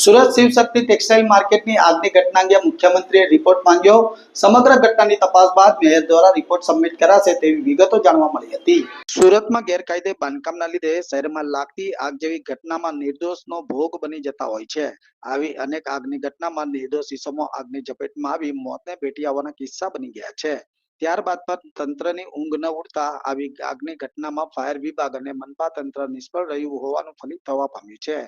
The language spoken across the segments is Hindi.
સુરત શિવશક્તિ ટેક્સટાઇલ માર્કેટની આજની ઘટના અંગે મુખ્યમંત્રીએ રિપોર્ટ માંગ્યો. સમગ્ર ઘટનાની તપાસ બાદ મેયર દ્વારા રિપોર્ટ સબમિટ કરાશે તેવી વિગતો જાણવા મળી હતી. સુરતમાં ગેરકાયદે બાંધકામના લીધે શહેરમાં લાગતી આગ જેવી ઘટનામાં નિર્દોષનો ભોગ બની જતા હોય છે. આવી અનેક આગની ઘટનામાં નિર્દોષ ઇસમો આગની ઝપેટમાં આવી મોતને ભેટી આવવાના કિસ્સા બની ગયા છે. ત્યારબાદ પણ તંત્રની ઊંઘ ન ઉડતા આવી આગની ઘટનામાં ફાયર વિભાગ અને મનપા તંત્ર નિષ્ફળ રહ્યું હોવાનું ફલિત થવા પામ્યું છે.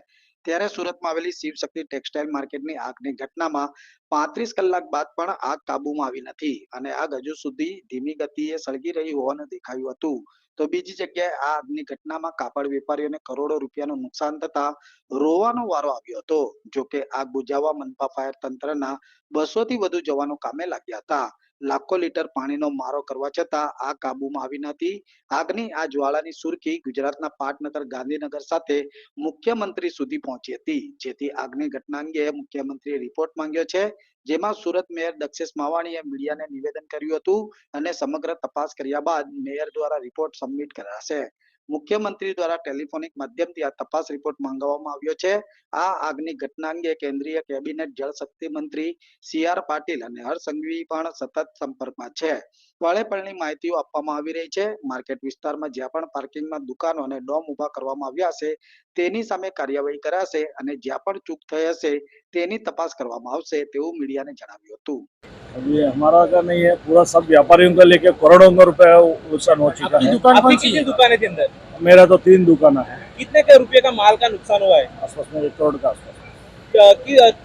ત્યારે સુરતમાં આવેલી શિવશક્તિ ટેક્સટાઇલ માર્કેટની આગની ઘટનામાં પાંત્રીસ કલાક બાદ પણ આગ કાબુમાં આવી નથી અને આગ હજુ સુધી ધીમી ગતિએ સળગી રહી હોવાનું દેખાયું હતું. તો બીજી જગ્યાએ આ આગની ઘટનામાં કાપડ વેપારીઓને કરોડો રૂપિયાનું નુકસાન થતા રોવાનો વારો આવ્યો હતો, જોકે આગ બુઝાવવા મનપા ફાયર તંત્રના બસો થી વધુ જવાનો કામે લાગ્યા હતા. લાખો લીટર પાણીનો મારો કરવા છતાં આ કાબુમાં આવી નથી. આગની આ જ્વાળાની સુરખી ગુજરાતના પાટનગર, ગાંધીનગર સાથે મુખ્યમંત્રી સુધી પહોંચી હતી. જેથી આગની ઘટના અંગે મુખ્યમંત્રીએ રિપોર્ટ માંગ્યો છે, જેમાં સુરત મેયર દક્ષેશ માવાણીએ મીડિયાને નિવેદન કર્યું હતું અને સમગ્ર તપાસ કર્યા બાદ મેયર દ્વારા રિપોર્ટ સબમિટ કરાશે. મુખ્યમંત્રી દ્વારા ટેલિફોનિક માધ્યમથી આ તપાસ રિપોર્ટ માંગવામાં આવ્યો છે. આ આગની ઘટના અંગે કેન્દ્રીય કેબિનેટ જળશક્તિ મંત્રી સી આર પાટીલ અને હર્ષ સંઘવી પણ સતત સંપર્કમાં છે. પળે માહિતીઓ આપવામાં આવી રહી છે. માર્કેટ વિસ્તારમાં જ્યાં પણ પાર્કિંગમાં દુકાનો અને ડોમ ઊભા કરવામાં આવ્યા હશે, તેની સામે કાર્યવાહી કરાશે અને જ્યાં પણ ચૂક થઈ હશે, તેની તપાસ કરવામાં આવશે તેવું મીડિયાને જણાવ્યું હતું. अभी हमारा का नहीं है पूरा सब व्यापारियों का लेके करोड़ों का रुपए नुकसान हो चुका है। दुकान आपकी कितनी दुकान है के अंदर? मेरा तो तीन दुकान है। कितने के रुपए का माल का नुकसान हुआ है? आसपास में एक करोड़ का आसपास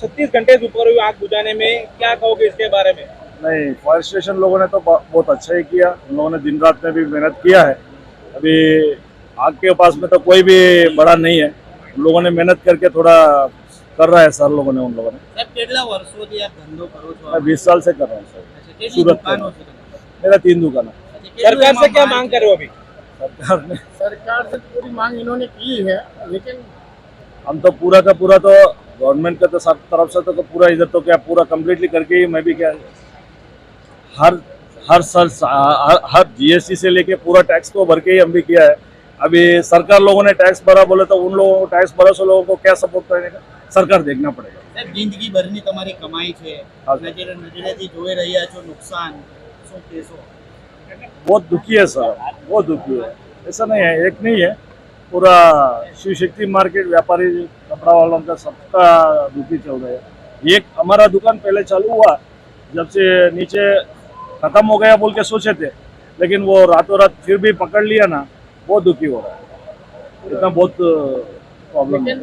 छत्तीस घंटे से ऊपर हुई आग बुझाने में क्या कहोगे इसके बारे में? नहीं फायर स्टेशन लोगों ने तो बहुत अच्छा ही किया। उन लोगों ने दिन रात में भी मेहनत किया है। अभी आग के पास में तो कोई भी बड़ा नहीं है। उन लोगों ने मेहनत करके थोड़ा कर रहा है सर लोगों ने उन लोगों ने। बीस साल से कर रहा हूँ सर। सूरत मेरा तीन दुकान है। सरकार से क्या मांग कर रहे हो? अभी? सरकार ने सरकार से पूरी मांग इन्होंने की है लेकिन हम तो पूरा का पूरा तो गवर्नमेंट का तो सब तरफ़ से तो, तो पूरा इधर तो क्या पूरा कम्प्लीटली करके ही मैं भी क्या हर हर सर हर, जीएसटी से लेके पूरा टैक्स को तो भर के ही हम भी किया है। अभी सरकार लोगों ने टैक्स भरा बोले तो उन लोगों को टैक्स भरा से लोगों को क्या सपोर्ट करेगा? सरकार देखना पड़ेगा સાહેબ જિંદગીભરની તમારી કમાઈ છે હા. નજરે નજરેથી જોઈ રહ્યા છો નુકસાન શું કહેશો बहुत दुखी है सर बहुत दुखी है ऐसा नहीं है एक नहीं है पूरा शिव शक्ति मार्केट व्यापारी कपड़ा वालों का सबका दुखी चल रहा है एक हमारा दुकान पहले चालू हुआ जब से नीचे खत्म हो गया बोल के सोचे थे लेकिन वो रातों रात फिर भी पकड़ लिया ना बहुत दुखी हो रहा है इतना बहुत प्रॉब्लम है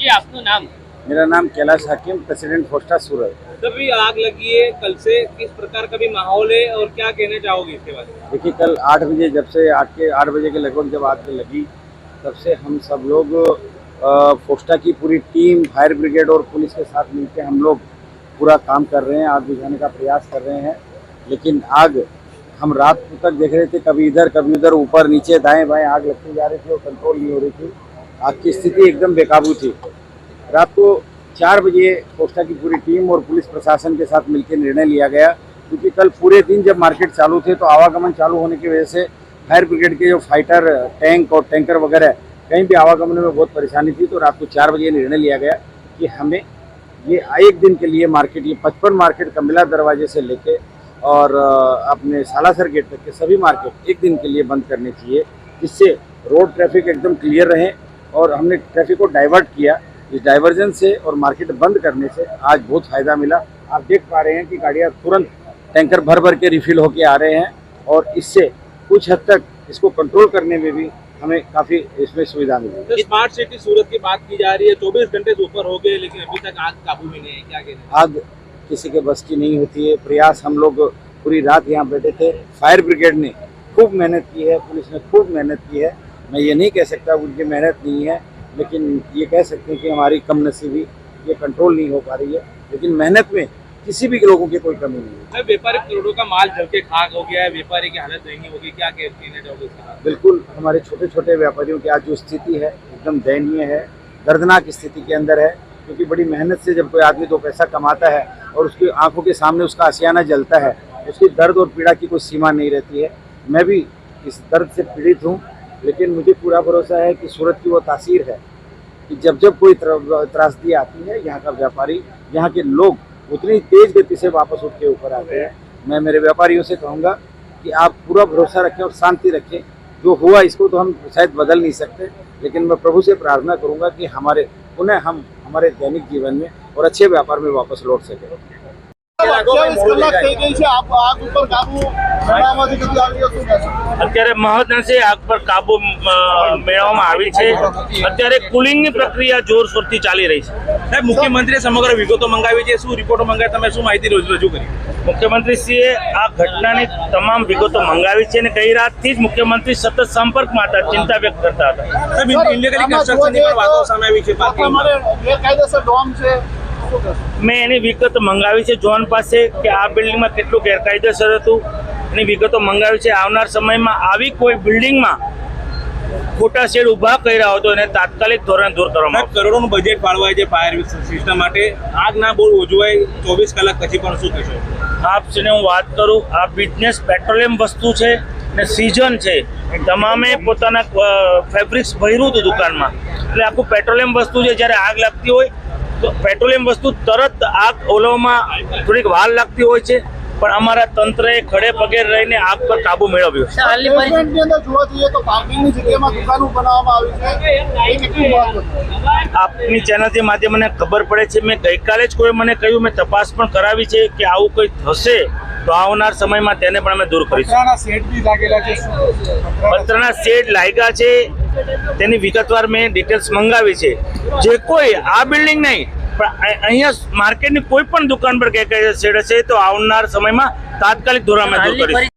जी आपका नाम? मेरा नाम कैलाश हाकिम प्रेसिडेंट फोस्टा सूरत। जब भी आग लगी है कल से? किस प्रकार का भी माहौल है और क्या कहना चाहोगे इसके बारे में? देखिए कल आठ बजे जब से आठ के आठ बजे के लगभग जब आग लगी तब से हम सब लोग अ, फोस्टा की पूरी टीम फायर ब्रिगेड और पुलिस के साथ मिलकर हम लोग पूरा काम कर रहे हैं आग बुझाने का प्रयास कर रहे हैं। लेकिन आग हम रात तक देख रहे थे कभी इधर कभी उधर ऊपर नीचे दाएँ बाएँ आग लगती जा रही थी और कंट्रोल नहीं हो रही थी। आग की स्थिति एकदम बेकाबू थी। रात को चार बजे पोस्टा की पूरी टीम और पुलिस प्रशासन के साथ मिलकर निर्णय लिया गया, क्योंकि कल पूरे दिन जब मार्केट चालू थे तो आवागमन चालू होने की वजह से फायर ब्रिगेड के जो फाइटर, टैंक और टैंकर वगैरह, कहीं भी आवागमन में बहुत परेशानी थी तो रात को चार बजे निर्णय लिया गया कि हमें ये एक दिन के लिए मार्केट, ये पचपन मार्केट कमिला दरवाजे से लेके और अपने सालासर गेट तक के सभी मार्केट एक दिन के लिए बंद करने चाहिए, जिससे रोड ट्रैफ़िक एकदम क्लियर रहे। और हमने ट्रैफ़िक को डाइवर्ट किया। इस डाइवर्जन से और मार्केट बंद करने से आज बहुत फ़ायदा मिला। आप देख पा रहे हैं कि गाड़ियाँ तुरंत टैंकर भर भर के रिफिल होके आ रहे हैं और इससे कुछ हद तक इसको कंट्रोल करने में भी हमें काफ़ी इसमें सुविधा मिली। तो स्मार्ट सिटी सूरत की बात की जा रही है। चौबीस घंटे से ऊपर हो गए लेकिन अभी तक आग काबू में नहीं है क्या कहना है? आग किसी के बस की नहीं होती है। प्रयास हम लोग पूरी रात यहाँ बैठे थे। फायर ब्रिगेड ने खूब मेहनत की है। पुलिस ने खूब मेहनत की है। मैं ये नहीं कह सकता उनकी मेहनत नहीं है लेकिन ये कह सकते हैं कि हमारी कम नसीबी ये कंट्रोल नहीं हो पा रही है। लेकिन मेहनत में किसी भी लोगों की कोई कमी नहीं है। व्यापारी करोड़ों का माल जल के खाक हो गया है व्यापारी की हालत दयनीय होगी क्या कह- कहना चाहोगे इसके बारे में? बिल्कुल हमारे छोटे छोटे व्यापारियों की आज जो स्थिति है एकदम दयनीय है दर्दनाक स्थिति के अंदर है क्योंकि बड़ी मेहनत से जब कोई आदमी दो पैसा कमाता है और उसकी आँखों के सामने उसका आसियाना जलता है उसकी दर्द और पीड़ा की कोई सीमा नहीं रहती है। मैं भी इस दर्द से पीड़ित हूँ लेकिन मुझे पूरा भरोसा है कि सूरत की वो तासीर है कि जब जब कोई त्रासदी आती है, यहाँ का व्यापारी, यहाँ के लोग उतनी तेज़ गति से वापस उठ के ऊपर आते हैं। मैं मेरे व्यापारियों से कहूँगा कि आप पूरा भरोसा रखें और शांति रखें। जो हुआ इसको तो हम शायद बदल नहीं सकते, लेकिन मैं प्रभु से प्रार्थना करूँगा कि हमारे, पुनः हम हमारे दैनिक जीवन में और अच्छे व्यापार में वापस लौट सके। आप ऊपर काबू અત્યારે મહદઅંશે આગ પર કાબુ મેળવવામાં આવી છે. અત્યારે કુલિંગની પ્રક્રિયા જોરશોરથી ચાલી રહી છે. સાહેબ મુખ્યમંત્રીએ સમગ્ર વિગતો મંગાવી છે. શું રિપોર્ટો મંગાવી? તમે શું માહિતી રજૂ રજૂ કરી? મુખ્યમંત્રીશ્રીએ આ ઘટનાની તમામ વિગતો મંગાવી છે અને ગઈ રાતથી જ મુખ્યમંત્રી સતત સંપર્કમાં હતા ચિંતા વ્યક્ત કરતા હતા. મેં એની વિગત મંગાવી છે. જોન પાસે કે આ બિલ્ડિંગમાં કેટલું ગેરકાયદેસર હતું? એની વિગતો મંગાવી છે. આવનાર સમયમાં આવી કોઈ બિલ્ડિંગમાં ખોટા શેડ ઊભા કર્યા હતો એને તાત્કાલિક ધોરણે દૂર કરવામાં કરોડોનું બજેટ ફાળવાય છે ફાયર સિસ્ટમ માટે. આગ ના બહુ ઓજવાય ચોવીસ કલાક પછી પણ શું કહેશો આપને હું વાત કરું આ બિઝનેસ પેટ્રોલિયમ વસ્તુ છે ને સિઝન છે. તમામે પોતાના ફેબ્રિક્સ ભર્યું હતું દુકાનમાં. એટલે આખું પેટ્રોલિયમ વસ્તુ છે જ્યારે આગ લાગતી હોય તો પેટ્રોલિયમ વસ્તુ તરત આગ ઓલવવામાં થોડીક વાર લાગતી હોય છે. પણ અમારા તંત્રએ ખડે પગે રહીને આગ પર કાબુ મેળવ્યો. બેઝમેન્ટની અંદર જોવા જઈએ તો પાર્કિંગની જગ્યામાં દુકાનો બનાવવામાં આવી છે. એ કેટલું મહત્વનું છે? આપની ચેનલથી માધ્યમ મને ખબર પડે છે મેં ગઈકાલે જ કોઈ મને કહ્યું મેં તપાસ પણ કરાવી છે કે આવું કંઈ થશે તો આવનાર સમયમાં તેને પણ અમે દૂર કરીશું. પતરાના શેડ બી લાગેલા છે શું? પત્રના શેડ લાગ્યા છે તેની વિગતવાર મેં ડિટેલ્સ મંગાવી છે. જે કોઈ આ બિલ્ડિંગ નહીં પણ અહીંયા માર્કેટની કોઈ પણ દુકાન પર કે છે તો આવનાર સમયમાં તાત્કાલિક ધોરણે અમે દૂર કરીશું.